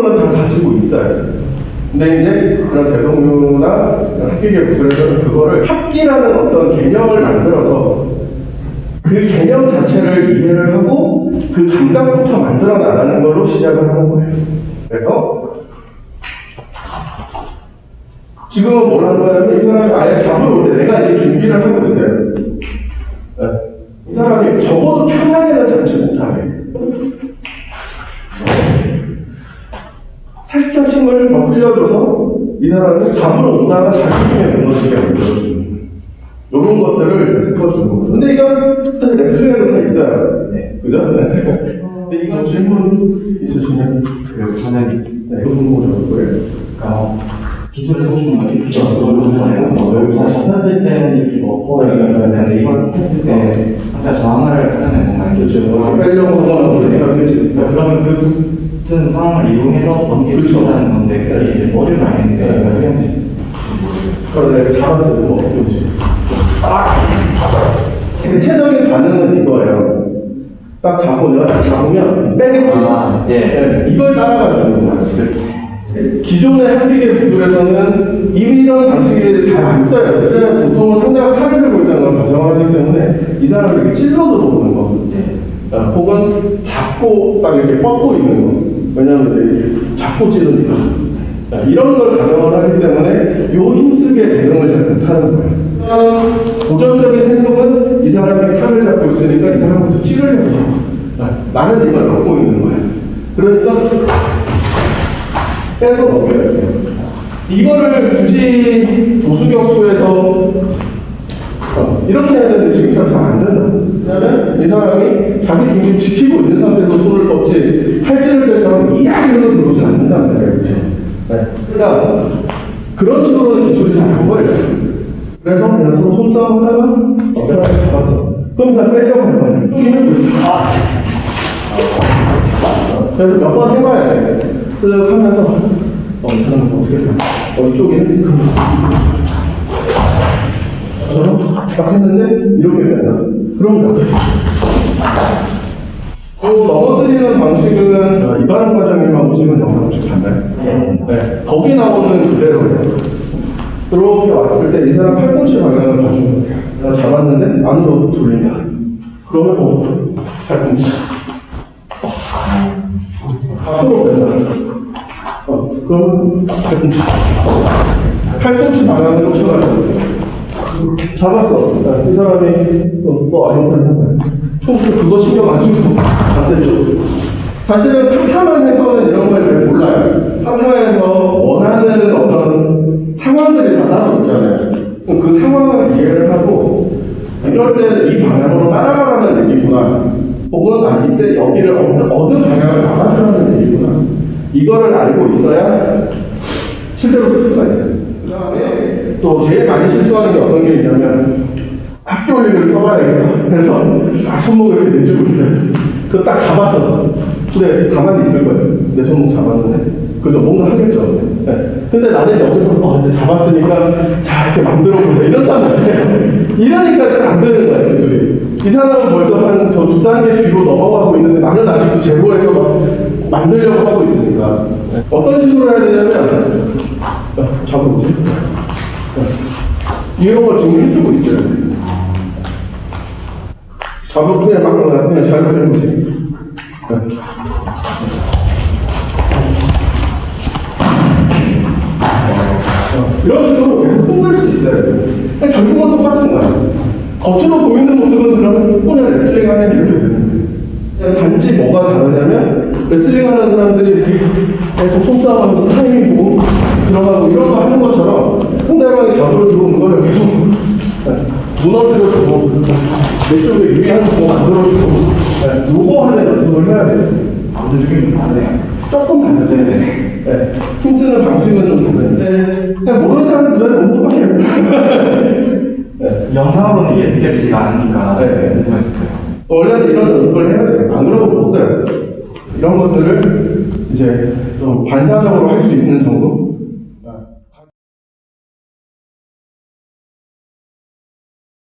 기본적으로는 다 가지고 있어요. 근데 이제 그런 대동류나 합기계 구술에서는 그거를 합기라는 어떤 개념을 만들어서 그 개념 자체를 이해를 하고 그 감각부터 만들어 나가는 걸로 시작을 하는 거예요. 그래서 지금은 뭘 하는 거냐면 이 사람이 아예 잡으러 올때 내가 이제 준비를 하고 있어요. 네. 이 사람이 적어도 편하게는 잡지 못하게. 살짝 힘을 막 흘려줘서 이 사람을 잡으러 오다가 힘에 무너지게 만들어주는 이런 것들을 거죠. 근데 이건 사실 레슬링에도 다 있어요. 네. 그죠? 근데 이건 질문 있으시면 그 저는 네, 이거 궁금한 거예요. 어, 기술을 쓰는 거 이렇게 여기서 잡혔을 때는 이렇게 먹고 이걸 했을 때 항상 저항을 하잖아요 뭔가 그렇죠. 빼려고 하거나 그러니까 그렇지. 그러면 그 같은 상황을 이용해서 넘길 수 있다는 건데 그게 이제 머리를 알겠는데 네. 어떻게 하는지 그걸 내가 잡았을 때뭐 어떻게 오지? 대체적인 반응은 이거예요. 딱 잡고 내가 딱 잡으면 빼겠지. 아, 예. 네, 이걸 거야. 기존의 한비계 기술에서는 이미 이런 방식이 잘안 써요. 그래서 보통은 상대가 칼을 들고 있다는 걸 가정하기 때문에 이 사람을 이렇게 찔러 들어오는 거. 예. 어, 혹은 잡고 딱 이렇게 뻗고 있는 거. 왜냐하면 이렇게 잡고 찌르니까. 자, 이런 걸 가정을 하기 때문에 요 힘쓰게 대응을 잘 못하는 거예요. 어, 도전적인 해석은 이 사람이 칼을 잡고 있으니까 이 사람부터 찌르려고. 자, 나는 이걸 갖고 있는 거야. 그러니까 빼서 넘겨야 돼요. 이거를 굳이 도수격투에서 어, 이렇게 해야 되는데 지금 잘안 된다. 왜냐면 이 사람이 자기 중심 지키고 있는 상태에서 손을 뻗지 팔찌를 때처럼 이야기로 들어오진 않는단 말이에요. 네. 그러니까 그런 식으로는 기술이 잘 안 보여요. 그래서 그냥 서로 손싸움 하다가 어, 내가 잡았어. 그럼 다 빼려고 할 거예요. 쭉 힘을 줬어. 그래서 몇 번 해봐야 돼. 쓱 하면서 사람은 어떻게 해? 어, 이쪽에는 그럼 저는 딱 했는데 이렇게 된다. 그럼 나도 또 넘어뜨리는 방식은 어, 이바람 과장님하고 지금 영상 혹시 봤나요? 네. 거기 나오는 그대로예요. 그렇게 왔을 때 이 사람 팔꿈치 방향을 봐주면 돼요. 잡았는데 안으로 돌린다. 그러면 어, 팔꿈치. 앞으로 된다. 어, 그러면 팔꿈치. 팔꿈치 방향으로 쳐가지고. 잡았어. 야, 이 사람이 또, 또 아이언을 해봐요. 그거 신경 안 쓰고 반대쪽. 사실은 파타만 해서는 이런 걸 잘 몰라요. 파타에서 원하는 어떤 상황들이 다 따로 있잖아요. 그 상황을 이해를 하고 이럴 때 이 방향으로 따라가라는 얘기구나. 혹은 아 이때 여기를 어느, 어느 방향을 막아주라는 얘기구나. 이거를 알고 있어야 실제로 쓸 수가 있어요. 그 다음에 또 제일 많이 실수하는 게 어떤 게 있냐면 학교 올리기를 써봐야겠어. 그래서 아, 손목을 이렇게 내주고 있어요. 그거 딱 잡았어. 근데 가만히 있을 거예요. 내 손목 잡았는데. 그죠? 뭔가 하겠죠. 네. 근데 나는 여기서 어, 이제 잡았으니까 자, 이렇게 만들어 보자. 이런단 말이에요. 이러니까 잘 안 되는 거야, 기술이. 이 사람은 벌써 한저두 단계 뒤로 넘어가고 있는데 나는 아직도 제로에서 막 만들려고 하고 있으니까. 네. 어떤 식으로 해야 되냐면, 어, 잡아보세요. 네. 이런 걸 지금 해주고 있어요. 잡아 그냥 막 그냥 잘 해보세요. 이런 식으로 흔들 수 있어요. 결국은 똑같은 거야. 겉으로 보이는 모습은 그러면 그냥 레슬링 하면 이렇게 거예요. 단지 뭐가 다르냐면 레슬링 하는 사람들이 이렇게 계속 손싸움하면서 타이밍 보고 들어가고 이런 거 하는 것처럼 상대방이 잡으러 들어오는 걸 계속 무너뜨려주고 내 쪽에 유리한 거 만들어주고 네, 요거 하는 연습을 해야 돼요. 중에 다르네요 조금 다르죠. 네. 힘쓰는 방식은 좀 다른데 그냥 모르는 사람은 그대로 못 똑같아요. 네. 영상으로는 이게 느껴지지가 않으니까 네. 궁금했었어요 원래는 이런 연습을 해야 돼요. 안 그러고 못 써요. 이런 것들을 이제 좀 반사적으로 할 수 있는 정도?